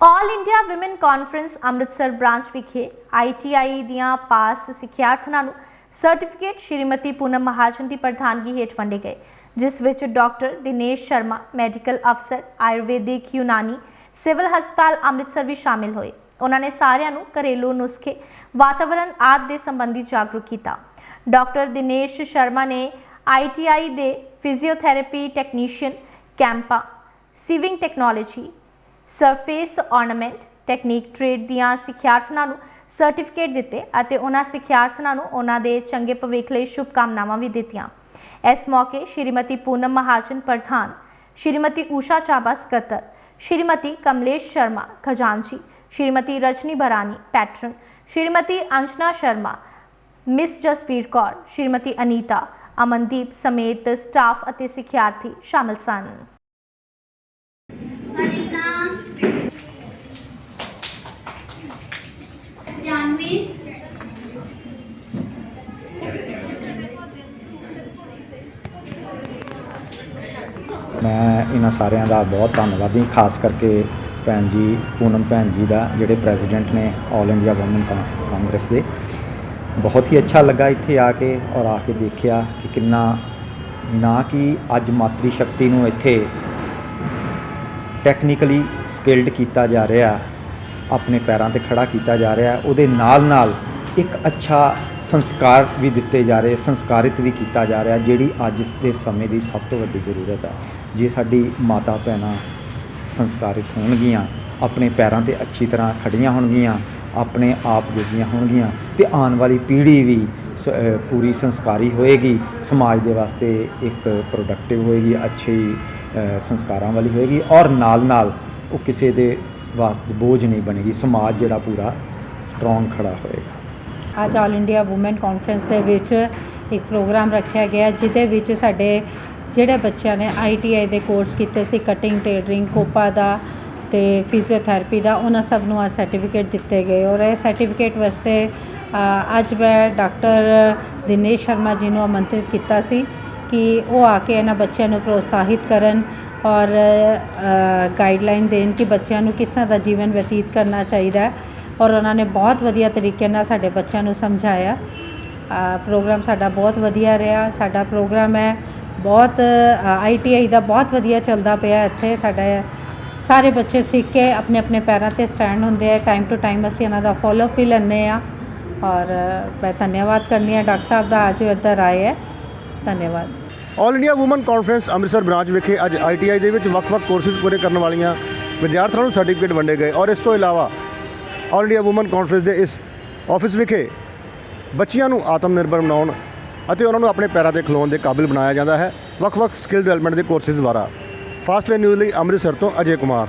All India Woman Conference Amritsar branch ਵਿਖੇ ITI ਦੀਆਂ pass ਸਿੱਖਿਆਰਥਣਾਂ ਨੂੰ ਸਰਟੀਫਿਕੇਟ ਸ਼੍ਰੀਮਤੀ ਪੂਨਮ ਮਹਾਜਨ ਦੀ ਪ੍ਰਧਾਨਗੀ ਹੇਠ ਵੰਡੇ ਗਏ, ਜਿਸ ਵਿੱਚ ਡਾਕਟਰ ਦਿਨੇਸ਼ ਸ਼ਰਮਾ ਮੈਡੀਕਲ ਅਫਸਰ ਆਯੁਰਵੈਦਿਕ ਯੂਨਾਨੀ, ਸਿਵਲ ਹਸਪਤਾਲ ਅੰਮ੍ਰਿਤਸਰ ਵੀ ਸ਼ਾਮਿਲ ਹੋਏ। ਉਹਨਾਂ ਨੇ ਸਾਰਿਆਂ ਨੂੰ ਘਰੇਲੂ ਨੁਸਖੇ, ਵਾਤਾਵਰਣ ਆਦਿ ਦੇ ਸੰਬੰਧੀ ਜਾਗਰੂਕ ਕੀਤਾ। ਡਾਕਟਰ ਦਿਨੇਸ਼ ਸ਼ਰਮਾ ਨੇ ਆਈਟੀਆਈ ਦੇ physiotherapy technician CAMPA sewing technology surface ornament technique trade ਦੀਆਂ ਸਿੱਖਿਆਰਥਣਾਂ ਨੂੰ ਸਰਟੀਫਿਕੇਟ ਦਿੱਤੇ ਅਤੇ ਉਹਨਾਂ ਸਿੱਖਿਆਰਥਣਾਂ ਨੂੰ ਉਹਨਾਂ ਦੇ ਚੰਗੇ ਭਵਿੱਖ ਲਈ ਸ਼ੁਭਕਾਮਨਾਵਾਂ ਵੀ ਦਿੱਤੀਆਂ। ਇਸ ਮੌਕੇ ਸ਼੍ਰੀਮਤੀ ਪੂਨਮ ਮਹਾਜਨ ਪ੍ਰਧਾਨ, ਸ਼੍ਰੀਮਤੀ ਊਸ਼ਾ ਚਾਬਾ ਸਕੱਤਰ, ਸ਼੍ਰੀਮਤੀ ਕਮਲੇਸ਼ ਸ਼ਰਮਾ ਖਜ਼ਾਨਚੀ, ਸ਼੍ਰੀਮਤੀ ਰਜਨੀ ਬਰਾਨੀ ਪੈਟਰਨ ਸ਼੍ਰੀਮਤੀ ਅੰਸ਼ਨਾ ਸ਼ਰਮਾ, ਮਿਸ ਜਸਪੀਰ ਕੌਰ, ਸ਼੍ਰੀਮਤੀ ਅਨੀਤਾ, ਅਮਨਦੀਪ ਸਮੇਤ ਸਟਾਫ ਅਤੇ ਸਿੱਖਿਆਰਥੀ ਸ਼ਾਮਲ ਸਨ ਸਾਡੇ ਨਾਮ ਜਾਨਵੀ ਮੈਂ ਇਹਨਾਂ ਸਾਰਿਆਂ ਦਾ ਬਹੁਤ ਧੰਨਵਾਦੀ, ਖਾਸ ਕਰਕੇ ਭੈਣ ਜੀ, ਪੂਨਮ ਭੈਣ ਜੀ ਦਾ, ਜਿਹੜੇ ਪ੍ਰੈਜ਼ੀਡੈਂਟ ਨੇ ਆਲ ਇੰਡੀਆ ਵੂਮਨ ਕਾਂਗਰਸ ਦੇ। ਬਹੁਤ ਹੀ ਅੱਛਾ ਲੱਗਾ ਇੱਥੇ ਆ ਕੇ ਔਰ ਆ ਕੇ ਦੇਖਿਆ ਕਿ ਕਿੰਨਾ, ਨਾ ਕਿ ਅੱਜ ਮਾਤਰੀ ਸ਼ਕਤੀ ਨੂੰ ਇੱਥੇ ਟੈਕਨੀਕਲੀ ਸਕਿਲਡ ਕੀਤਾ ਜਾ ਰਿਹਾ। ਆਪਣੇ ਪੈਰਾਂ ਤੇ ਖੜਾ ਕੀਤਾ ਜਾ ਰਿਹਾ ਉਹਦੇ ਨਾਲ ਨਾਲ ਇੱਕ ਅੱਛਾ ਸੰਸਕਾਰ ਵੀ ਦਿੱਤੇ ਜਾ ਰਹੇ, ਸੰਸਕਾਰਿਤ ਵੀ ਕੀਤਾ ਜਾ ਰਿਹਾ, ਜਿਹੜੀ ਅੱਜ ਦੇ ਸਮੇਂ ਦੀ ਸਭ ਤੋਂ ਵੱਡੀ ਜ਼ਰੂਰਤ ਹੈ। ਜੇ ਸਾਡੀ ਮਾਤਾ ਭੈਣਾਂ ਸ- ਸੰਸਕਾਰਿਤ ਹੋਣਗੀਆਂ, ਆਪਣੇ ਪੈਰਾਂ ਤੇ ਅੱਛੀ ਤਰ੍ਹਾਂ ਖੜੀਆਂ ਹੋਣਗੀਆਂ, ਆਪਣੇ ਆਪ ਜੋਗੀਆਂ ਹੋਣਗੀਆਂ, ਤੇ ਆਉਣ ਵਾਲੀ ਪੀੜ੍ਹੀ ਵੀ ਸ- ਪੂਰੀ ਸੰਸਕਾਰੀ ਹੋਏਗੀ, ਸਮਾਜ ਦੇ ਵਾਸਤੇ ਇੱਕ ਪ੍ਰੋਡਕਟਿਵ ਹੋਏਗੀ, ਅੱਛੀ ਸੰਸਕਾਰਾਂ ਵਾਲੀ ਹੋਏਗੀ ਔਰ ਨਾਲ ਨਾਲ ਉਹ ਕਿਸੇ ਦੇ ਵਾਸਤੇ ਬੋਝ ਨਹੀਂ ਬਣੇਗੀ, ਸਮਾਜ ਜਿਹੜਾ ਪੂਰਾ ਸਟਰੋਂਗ ਖੜਾ ਹੋਏਗਾ। ਅੱਜ ਆਲ ਇੰਡੀਆ ਔਮਨ ਕਾਨਫਰੰਸ ਦੇ ਵਿੱਚ ਇੱਕ ਪ੍ਰੋਗਰਾਮ ਰੱਖਿਆ ਗਿਆ, ਜਿਹਦੇ ਵਿੱਚ ਸਾਡੇ ਜਿਹੜੇ ਬੱਚਿਆਂ ਨੇ ਆਈਟੀਆਈ ਦੇ ਕੋਰਸ ਕੀਤੇ ਸੀ ਕਟਿੰਗ ਟੇਲਰਿੰਗ ਕੋਪਾ ਦਾ ਤੇ ਫਿਜ਼ੀਓਥੈਰੇਪੀ ਦਾ, ਉਹਨਾਂ ਸਭ ਨੂੰ ਆ ਸਰਟੀਫਿਕੇਟ ਦਿੱਤੇ ਗਏ। ਔਰ ਇਹ ਸਰਟੀਫਿਕੇਟ ਵਾਸਤੇ ਅੱਜ ਮੈਂ ਡਾਕਟਰ ਦਿਨੇਸ਼ ਸ਼ਰਮਾ ਜੀ ਨੂੰ ਆਮੰਤਰਿਤ ਕੀਤਾ ਸੀ। ਕਿ ਉਹ ਆ ਕੇ ਇਹਨਾਂ ਬੱਚਿਆਂ ਨੂੰ ਪ੍ਰੋਤਸਾਹਿਤ ਕਰਨ ਔਰ ਗਾਈਡਲਾਈਨ ਦੇਣ ਕਿ ਬੱਚਿਆਂ ਨੂੰ ਕਿਸ ਤਰ੍ਹਾਂ ਦਾ ਜੀਵਨ ਬਤੀਤ ਕਰਨਾ ਚਾਹੀਦਾ ਔਰ ਉਹਨਾਂ ਨੇ ਬਹੁਤ ਵਧੀਆ ਤਰੀਕੇ ਨਾਲ ਸਾਡੇ ਬੱਚਿਆਂ ਨੂੰ ਸਮਝਾਇਆ। ਪ੍ਰੋਗਰਾਮ ਸਾਡਾ ਬਹੁਤ ਵਧੀਆ ਰਿਹਾ। ਸਾਡਾ ਪ੍ਰੋਗਰਾਮ ਹੈ ਬਹੁਤ ਆਈਟੀਆਈ ਦਾ ਬਹੁਤ ਵਧੀਆ ਚੱਲਦਾ ਪਿਆ ਇੱਥੇ। ਸਾਡਾ ਸਾਰੇ ਬੱਚੇ ਸਿੱਖ ਕੇ ਆਪਣੇ ਆਪਣੇ ਪੈਰਾਂ ਤੇ ਸਟੈਂਡ ਹੁੰਦੇ ਆ। ਟਾਈਮ ਟੂ ਟਾਈਮ ਅਸੀਂ ਇਹਨਾਂ ਦਾ ਫੋਲੋ ਵੀ ਲੈਂਦੇ ਆ ਔਰ, ਮੈਂ ਧੰਨਵਾਦ ਕਰਨੀ ਆ ਡਾਕਟਰ ਸਾਹਿਬ ਦਾ ਅੱਜ ਇੱਧਰ ਆਏ ਹੈ। ਧੰਨਵਾਦ। All India woman conference Amritsar branch ਵਿਖੇ ਅੱਜ ਆਈਟੀਆਈ ਦੇ ਵਿੱਚ ਵੱਖ-ਵੱਖ ਕੋਰਸਿਸ ਪੂਰੇ ਕਰਨ ਵਾਲੀਆਂ ਵਿਦਿਆਰਥੀਆਂ ਨੂੰ ਸਰਟੀਫਿਕੇਟ ਵੰਡੇ ਗਏ। ਔਰ ਇਸ ਤੋਂ ਇਲਾਵਾ ਆਲ ਇੰਡੀਆ ਔਮਨ ਕਾਨਫਰੰਸ ਦੇ ਇਸ ਆਫਿਸ ਵਿਖੇ ਬੱਚਿਆਂ ਨੂੰ ਆਤਮ ਨਿਰਭਰ ਬਣਾਉਣ ਅਤੇ ਉਹਨਾਂ ਨੂੰ ਆਪਣੇ ਪੈਰਾਂ ਤੇ ਖਲੋਣ ਦੇ ਕਾਬਿਲ ਬਣਾਇਆ ਜਾਂਦਾ ਹੈ। ਵੱਖ-ਵੱਖ ਸਕਿੱਲ ਡਿਵੈਲਪਮੈਂਟ ਦੇ ਕੋਰਸਿਸ ਦੁਆਰਾ। ਫਾਸਟ ਵੇ ਨਿਊਜ਼ ਲਈ ਅੰਮ੍ਰਿਤਸਰ ਤੋਂ ਅਜੇ ਕੁਮਾਰ।